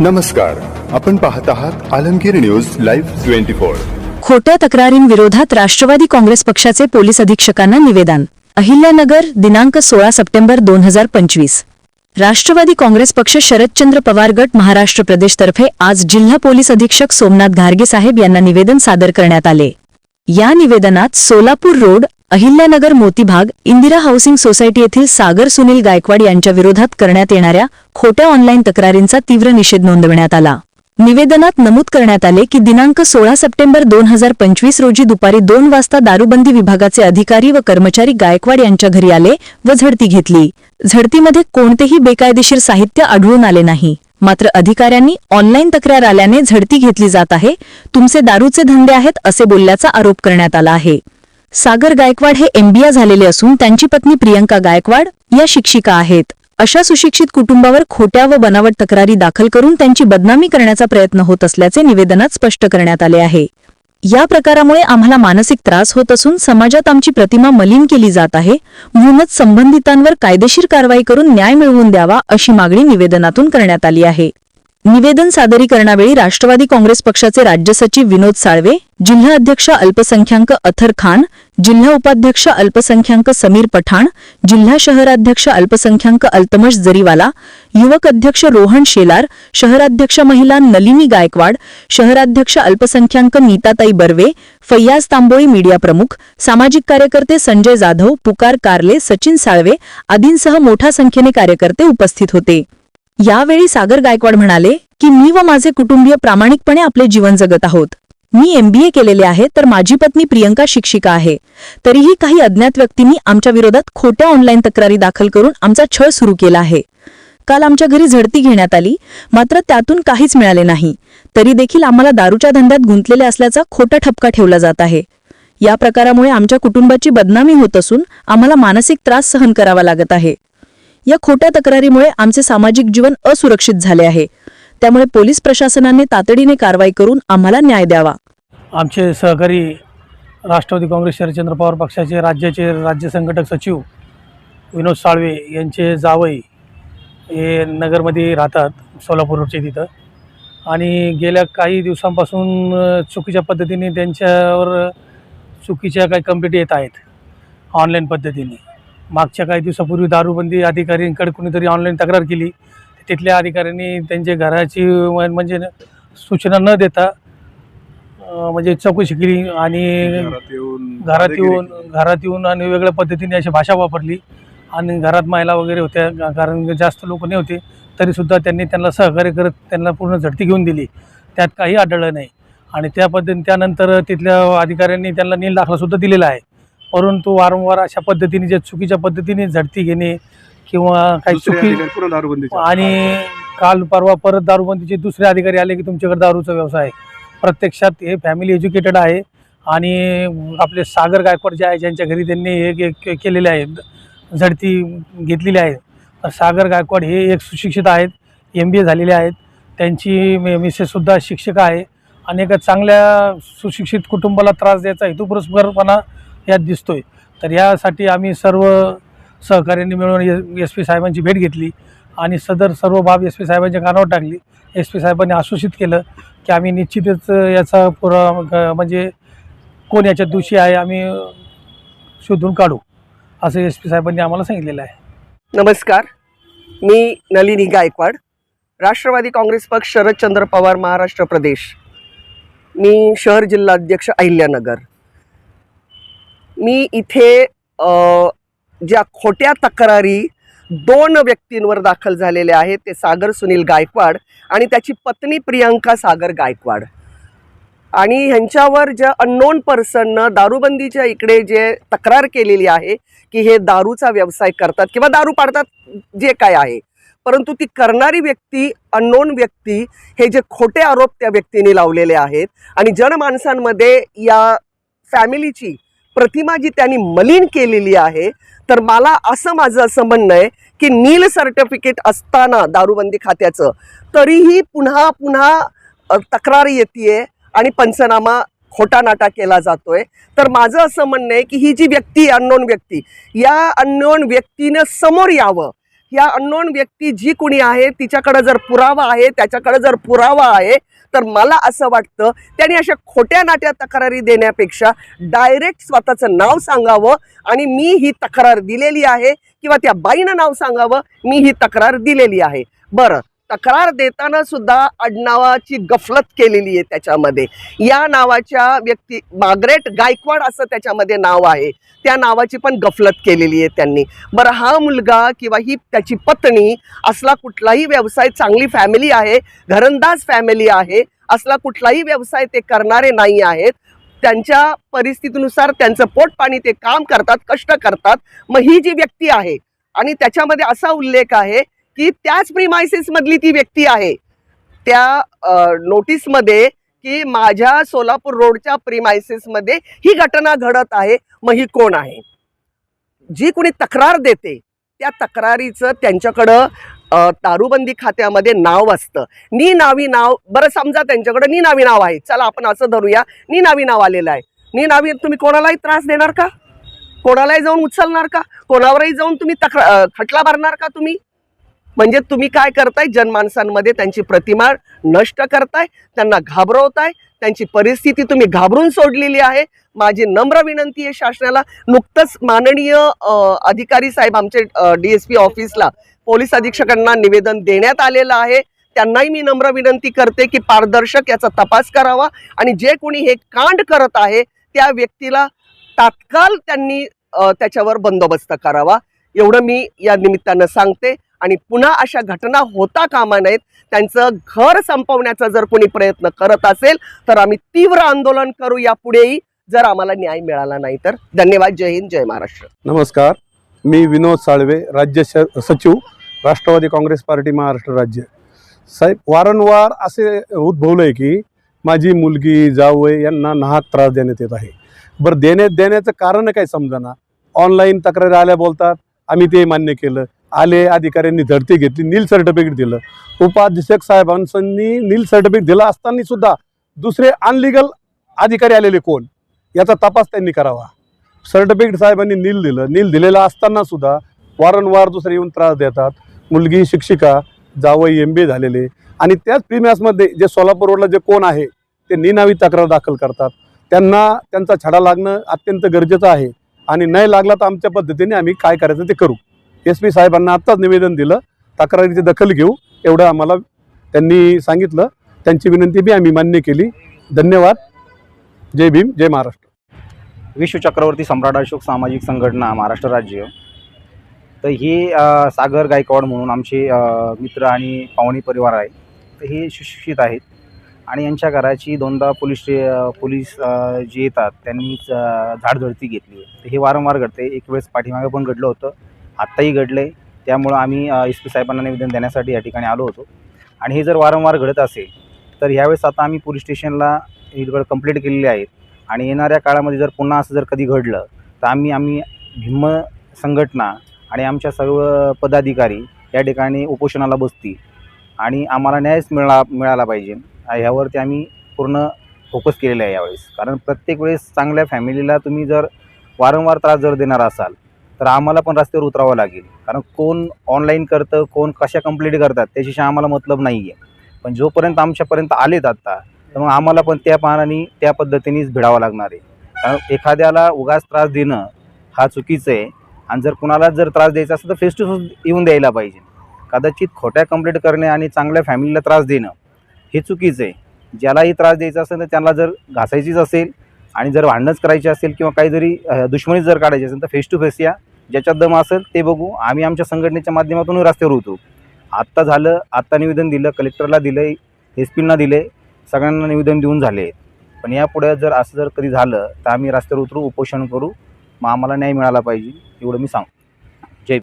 नमस्कार. आपण पाहत आहात Alamgir news live twenty four. खोट्या तक्रारींविरोधात राष्ट्रवादी काँग्रेस पक्षाचे पोलीस अधीक्षकांना निवेदन. अहिल्यानगर दिनांक सोळा सप्टेंबर दोन हजार पंचवीस. राष्ट्रवादी काँग्रेस पक्ष शरदचंद्र पवार गट महाराष्ट्र प्रदेशतर्फे आज जिल्हा पोलीस अधीक्षक सोमनाथ घारगे साहेब यांना निवेदन सादर करण्यात आले. या निवेदनात Solapur road Ahilyanagar Motibhag Indira housing society येथील सागर सुनील गायकवाड यांच्या विरोधात करण्यात येणाऱ्या खोट्या ऑनलाईन तक्रारींचा तीव्र निषेध नोंदवण्यात आला. निवेदनात नमूद करण्यात आले की दिनांक सोळा सप्टेंबर दोन हजार पंचवीस रोजी दुपारी दोन वाजता दारूबंदी विभागाचे अधिकारी व कर्मचारी गायकवाड यांच्या घरी आले व झडती घेतली. झडतीमध्ये कोणतेही बेकायदेशीर साहित्य आढळून आले नाही. मात्र अधिकाऱ्यांनी ऑनलाईन तक्रार आल्याने झडती घेतली जात आहे. तुमचे दारूचे धंदे आहेत असे बोलल्याचा आरोप करण्यात आला आहे. सागर गायकवाड हे एमबीए झालेले असून त्यांची पत्नी प्रियंका गायकवाड या शिक्षिका आहेत. अशा सुशिक्षित कुटुंबावर खोट्या व बनावट तक्रारी दाखल करून त्यांची बदनामी करण्याचा प्रयत्न होत असल्याचे निवेदनात स्पष्ट करण्यात आले आहे. या प्रकारामुळे आम्हाला मानसिक त्रास होत असून समाजात आमची प्रतिमा मलिन केली जात आहे. म्हणूनच संबंधितांवर कायदेशीर कारवाई करून न्याय मिळवून द्यावा अशी मागणी निवेदनातून करण्यात आली आहे. निवेदन सादरीकरणावेळी राष्ट्रवादी काँग्रेस पक्षाचे राज्य सचिव विनोद साळवे जिल्हा अध्यक्ष अल्पसंख्याक अथर खान जिल्हा उपाध्यक्ष अल्पसंख्याक समीर पठाण जिल्हा शहराध्यक्ष अल्पसंख्याक अल्तमश जरीवाला युवक अध्यक्ष रोहन शेलार शहराध्यक्ष महिला नलिनी गायकवाड शहराध्यक्ष अल्पसंख्याक नीताताई बर्वे फैयाज तांबोळी मीडिया प्रमुख सामाजिक कार्यकर्ते संजय जाधव पुकार कारले सचिन साळवे आदींसह मोठ्या संख्येने कार्यकर्ते उपस्थित होते. यावेळी सागर गायकवाड म्हणाले की मी व माझे कुटुंबीय प्रामाणिकपणे आपले जीवन जगत आहोत. मी एमबीए केलेले आहे तर माझी पत्नी प्रियंका शिक्षिका आहे. तरीही काही अज्ञात व्यक्तींनी आमच्या विरोधात खोट्या ऑनलाईन तक्रारी दाखल करून आमचा छळ सुरू केला आहे. काल आमच्या घरी झडती घेण्यात आली मात्र त्यातून काहीच मिळाले नाही. तरी देखील आम्हाला दारूच्या धंद्यात गुंतलेले असल्याचा खोटा ठपका ठेवला जात आहे. या प्रकारामुळे आमच्या कुटुंबाची बदनामी होत असून आम्हाला मानसिक त्रास सहन करावा लागत आहे. या खोट्या तक्रारीमुळे आमचे सामाजिक जीवन असुरक्षित झाले आहे. त्यामुळे पोलीस प्रशासनाने तातडीने कारवाई करून आम्हाला न्याय द्यावा. आमचे सहकारी राष्ट्रवादी काँग्रेस शरदचंद्र पवार पक्षाचे राज्याचे राज्य संघटक सचिव विनोद साळवे यांचे जावई हे नगरमध्ये राहतात सोलापूर रोडचे तिथं. आणि गेल्या काही दिवसांपासून चुकीच्या पद्धतीने त्यांच्यावर चुकीच्या काही कंप्लेंट येत आहेत ऑनलाईन पद्धतीने. मागच्या काही दिवसापूर्वी दारूबंदी अधिकाऱ्यांकडे कुणीतरी ऑनलाईन तक्रार केली. तिथल्या अधिकाऱ्यांनी त्यांच्या घराची म्हणजे सूचना न देता म्हणजे चौकशी केली आणि घरात येऊन घरात येऊन आणि वेगळ्या पद्धतीने अशी भाषा वापरली आणि घरात महिला वगैरे होत्या कारण जास्त लोक नाही होते तरीसुद्धा त्यांनी त्यांना सहकार्य करत त्यांना पूर्ण झडती घेऊन दिली. त्यात काही आढळलं नाही. आणि त्या पद्धतीने त्यानंतर तिथल्या अधिकाऱ्यांनी त्यांना नील दाखलासुद्धा दिलेला आहे. परंतु वारंवार अशा पद्धतीने जे चुकीच्या पद्धतीने झडती घेणे किंवा काही चुकी आणि काल परवा परत दारूबंदीचे दुसरे अधिकारी आले की तुमच्याकडे दारूचा व्यवसाय आहे. प्रत्यक्षात हे फॅमिली एज्युकेटेड आहे आणि आपले सागर गायकवाड जे आहे ज्यांच्या घरी त्यांनी हे के- के- केलेले आहे झडती घेतलेली आहे. तर सागर गायकवाड हे एक सुशिक्षित आहेत एम बी ए झालेले आहेत. त्यांची मि- मिसेससुद्धा शिक्षिका आहे. आणि एका चांगल्या सुशिक्षित कुटुंबाला त्रास द्यायचा हेतुपुरस्परपणा यात दिसतोय. तर यासाठी आम्ही सर्व सहकार्यांनी मिळून एस पी साहेबांची भेट घेतली आणि सदर सर्व बाब एस पी साहेबांच्या कानावर टाकली. एस पी साहेबांनी आश्वासित केलं की आम्ही निश्चितच याचा पुरा म्हणजे कोण याच्या दोषी आहे आम्ही शोधून काढू असं एस पी साहेबांनी आम्हाला सांगितलेलं आहे. नमस्कार. मी नलिनी गायकवाड राष्ट्रवादी काँग्रेस पक्ष शरदचंद्र पवार महाराष्ट्र प्रदेश. मी शहर जिल्हाध्यक्ष अहिल्यानगर. मी इथे ज्या खोट्या तक्रारी दोन व्यक्तींवर दाखल झालेल्या आहेत ते सागर सुनील गायकवाड आणि त्याची पत्नी प्रियांका सागर गायकवाड. आणि ह्यांच्यावर ज्या अननोन पर्सननं दारूबंदीच्या इकडे जे तक्रार केलेली आहे की हे दारूचा व्यवसाय करतात किंवा दारू पाडतात जे काय आहे. परंतु ती करणारी व्यक्ती अननोन व्यक्ती हे जे खोटे आरोप त्या व्यक्तीने लावलेले आहेत आणि जनमानसांमध्ये या फॅमिलीची प्रतिमा जी त्यांनी मलिन केलेली आहे तर मला असं माझं असं म्हणणं आहे की नील सर्टिफिकेट असताना दारूबंदी खात्याचं तरीही पुन्हा पुन्हा तक्रार येते आणि पंचनामा खोटा नाटा केला जातोय. तर माझं असं म्हणणं आहे की ही जी व्यक्ती अननोन व्यक्ती या अननोन व्यक्तीनं समोर यावं. ह्या अननोन व्यक्ती जी कुणी आहे तिच्याकडं जर पुरावा आहे त्याच्याकडं जर पुरावा आहे तर मला असं वाटतं त्यांनी अशा खोट्या नाट्या तक्रारी देण्यापेक्षा डायरेक्ट स्वतःचं नाव सांगावं आणि मी ही तक्रार दिलेली आहे किंवा त्या बाईनं नाव सांगावं मी ही तक्रार दिलेली आहे. बरं तक्रार देताना सुद्धा आडनावाची गफलत केलेली आहे त्याच्यामध्ये. या नावाच्या व्यक्ती माग्रेट गायकवाड असं त्याच्यामध्ये नाव आहे. त्या नावाची पण गफलत केलेली आहे त्यांनी. बरं हा मुलगा किंवा ही त्याची पत्नी असला कुठलाही व्यवसाय चांगली फॅमिली आहे घरंदाज फॅमिली आहे असला कुठलाही व्यवसाय ते करणारे नाही आहेत त्यांच्या परिस्थितीनुसार त्यांचं पोट पाणी ते काम करतात कष्ट करतात मग ही जी व्यक्ती आहे आणि त्याच्यामध्ये असा उल्लेख आहे की त्याच प्रिमायसिस मधली ती व्यक्ती आहे. त्या नोटीसमध्ये की माझ्या सोलापूर रोडच्या प्रिमायसिसमध्ये ही घटना घडत आहे मग ही कोण आहे? जी कोणी तक्रार देते त्या तक्रारीचं त्यांच्याकडं दारूबंदी खात्यामध्ये नाव असतं. नी नावी नाव बरं समजा त्यांच्याकडं नी नावी नाव आहे. चला आपण असं धरूया नी नावी नाव आलेलं आहे. नी नावी तुम्ही कोणालाही त्रास देणार का? कोणालाही जाऊन उचलणार का? कोणावरही जाऊन तुम्ही तक्रार खटला भरणार का तुम्ही? म्हणजे तुम्ही काय करताय? जनमानसांमध्ये त्यांची प्रतिमा नष्ट करताय त्यांना घाबरवताय त्यांची परिस्थिती तुम्ही घाबरून सोडलेली आहे. माझी नम्र विनंती आहे शासनाला. नुकतंच माननीय अधिकारी साहेब आमचे डी एस पी ऑफिसला पोलीस अधीक्षकांना निवेदन देण्यात आलेलं आहे. त्यांनाही मी नम्र विनंती करते की पारदर्शक याचा तपास करावा आणि जे कोणी हे कांड करत आहे त्या व्यक्तीला तात्काळ त्यांनी त्याच्यावर बंदोबस्त करावा. एवढं मी या निमित्तानं सांगते. आणि पुन्हा अशा घटना होता कामा नयेत त्यांचं घर संपवण्याचा जर कोणी प्रयत्न करत असेल तर आम्ही तीव्र आंदोलन करू यापुढेही जर आम्हाला न्याय मिळाला नाही तर. धन्यवाद जय हिंद जय महाराष्ट्र. नमस्कार मी विनोद साळवे राज्य सचिव राष्ट्रवादी काँग्रेस पार्टी महाराष्ट्र राज्य. साहेब वारंवार असे उद्भवलं आहे की माझी मुलगी जावय यांना नाहक त्रास देण्यात येत आहे. बरं देण्यात देण्याचं कारण काय समजाना? ऑनलाईन तक्रारी आल्या बोलतात आम्ही ते मान्य केलं. आले अधिकाऱ्यांनी धडती घेतली नील सर्टिफिकेट दिलं. उपाधीक्षक साहेबांनी नील सर्टिफिकेट दिलं असताना सुद्धा दुसरे अनलिगल अधिकारी आलेले कोण? याचा तपास त्यांनी करावा. सर्टिफिकेट साहेबांनी नील दिलं. नील दिलेलं असताना सुद्धा वारंवार दुसरे येऊन त्रास देतात. मुलगी शिक्षिका जावई एम बी झालेले. आणि त्याच प्रीमियसमध्ये जे सोलापूर रोडला जे कोण आहे ते निनावी तक्रार दाखल करतात. त्यांना त्यांचा छडा लागणं अत्यंत गरजेचं आहे. आणि नाही लागला तर आमच्या पद्धतीने आम्ही काय करायचं ते करू. एस पी साहेबांना आत्ताच निवेदन दिलं तक्रारीची दखल घेऊ एवढं आम्हाला त्यांनी सांगितलं. त्यांची विनंती बी आम्ही मान्य केली. धन्यवाद. जय भीम जय महाराष्ट्र. विश्वचक्रवर्ती सम्राट अशोक सामाजिक संघटना महाराष्ट्र राज्य. तर ही सागर गायकवाड म्हणून आमचे मित्र आणि पाहुणी परिवार आहे. तर हे सुशिक्षित आहेत. आणि यांच्या घराची दोनदा पोलीस स्टे- पोलीस जे येतात त्यांनीच झाडझडती घेतली तर हे वारंवार घडते एक वेळेस पाठीमागे पण घडलं होतं. आत्ताही घडलं आहे त्यामुळं आम्ही एस पी साहेबांना निवेदन देण्यासाठी या ठिकाणी आलो होतो. आणि हे जर वारंवार घडत असेल तर यावेळेस आता आम्ही पोलीस स्टेशनला इकडं कंप्लेंट केलेली आहेत आणि येणाऱ्या काळामध्ये जर पुन्हा असं जर कधी घडलं तर आम्ही आम्ही भिम्म संघटना आणि आमच्या सर्व पदाधिकारी या ठिकाणी उपोषणाला बसतील. आणि आम्हाला न्यायच मिळा मिळाला पाहिजे. ह्यावरती आम्ही पूर्ण फोकस केलेला आहे यावेळेस. कारण प्रत्येक वेळेस चांगल्या फॅमिलीला तुम्ही जर वारंवार त्रास जर देणार असाल तर आम्हाला पण रस्त्यावर उतरावं लागेल. कारण कोण ऑनलाईन करतं कोण कशा कंप्लीट करतात त्याच्याशी आम्हाला मतलब नाही आहे पण जोपर्यंत आमच्यापर्यंत आलेत आत्ता तर मग आम्हाला पण त्या पानाने त्या पद्धतीनेच भिडावं लागणार आहे. कारण एखाद्याला उगाच त्रास देणं हा चुकीचं आहे. आणि जर कुणाला जर त्रास द्यायचा असेल तर फेस टू फेस येऊन द्यायला पाहिजे. कदाचित खोट्या कंप्लेंट करणे आणि चांगल्या फॅमिलीला त्रास देणं हे चुकीचं आहे. ज्यालाही त्रास द्यायचा असेल तर त्यांना जर घासायचीच असेल आणि जर भांडणंच करायची असेल किंवा काही जरी दुश्मनीच जर काढायची असेल तर फेस टू फेस या. ज्याच्यात दम असेल ते बघू. आम्ही आमच्या संघटनेच्या माध्यमातून रस्त्यावर उतरू आत्ता झालं आत्ता निवेदन दिलं कलेक्टरला दिलं एस पीला दिले सगळ्यांना निवेदन देऊन झाले. पण यापुढे जर असं जर कधी झालं तर आम्ही रस्त्यावर उतरू उपोषण करू. मग आम्हाला न्याय मिळाला पाहिजे एवढं मी सांगतो.